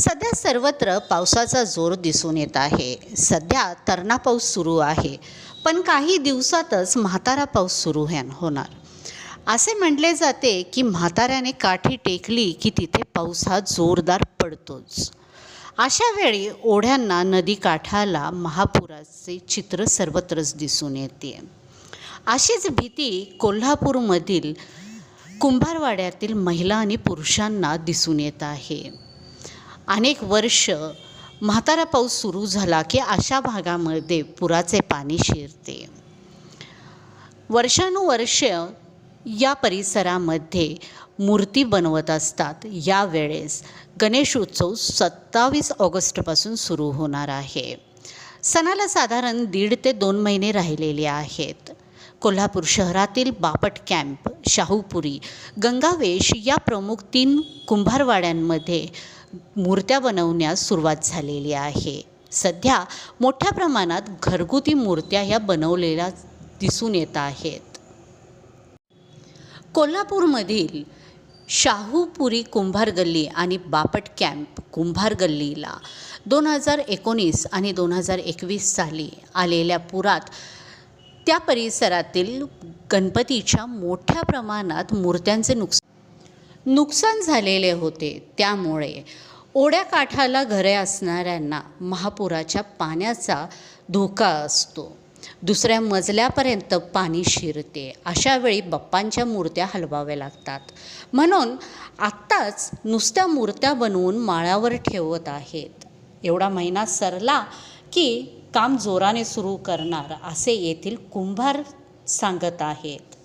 सध्या सर्वत्र पावसाचा जोर दिसून येत आहे. सध्या तरणा पाऊस सुरू आहे. पण काही दिवसातच म्हातारा पाऊस सुरू होणार. असे म्हटले जाते की म्हाताऱ्याने काठी टेकली की तिथे पाऊस हा जोरदार पडतोच. अशा वेळी ओढ्यांना नदीकाठाला महापुराचे चित्र सर्वत्रच दिसून येते. अशीच भीती कोल्हापूरमधील कुंभारवाड्यातील महिला आणि पुरुषांना दिसून येत आहे. अनेक वर्ष म्हातारा पाऊस सुरू झाला की अशा भागामध्ये पुराचे पाणी शिरते. वर्षानुवर्ष या परिसरामध्ये मूर्ती बनवत असतात. यावेळेस गणेश उत्सव सत्तावीस ऑगस्टपासून सुरू होणार आहे. सणाला साधारण दीड ते दोन महिने राहिलेले आहेत. कोल्हापूर शहरातील बापट कॅम्प शाहूपुरी गंगावेश या प्रमुख तीन कुंभारवाड्यांमध्ये मूर्त्या बनवण्यास सुरुवात झालेली आहे. सध्या मोठ्या प्रमाणात घरगुती मूर्त्या ह्या बनवलेल्या दिसून येत आहेत. कोल्हापूरमधील शाहूपुरी कुंभार गल्ली आणि बापट कॅम्प कुंभार गल्लीला दोन हजार एकोणीस आणि दोन हजार एकवीस साली आलेल्या पुरात त्या परिसरातील गणपतीच्या मोठ्या प्रमाणात मूर्त्यांचे नुकसान नुकसान झालेले होते. त्यामुळे ओढ्याकाठाला घरे असणाऱ्यांना महापुराच्या पाण्याचा धोका असतो. दुसऱ्या मजल्यापर्यंत पाणी शिरते. अशा वेळी बाप्पांच्या मूर्त्या हलवाव्या लागतात. म्हणून आत्ताच नुसत्या मूर्त्या बनवून माळावर ठेवत आहेत. एवढा महिना सरला की काम जोराने सुरू करणार असे येथील कुंभार सांगत आहेत.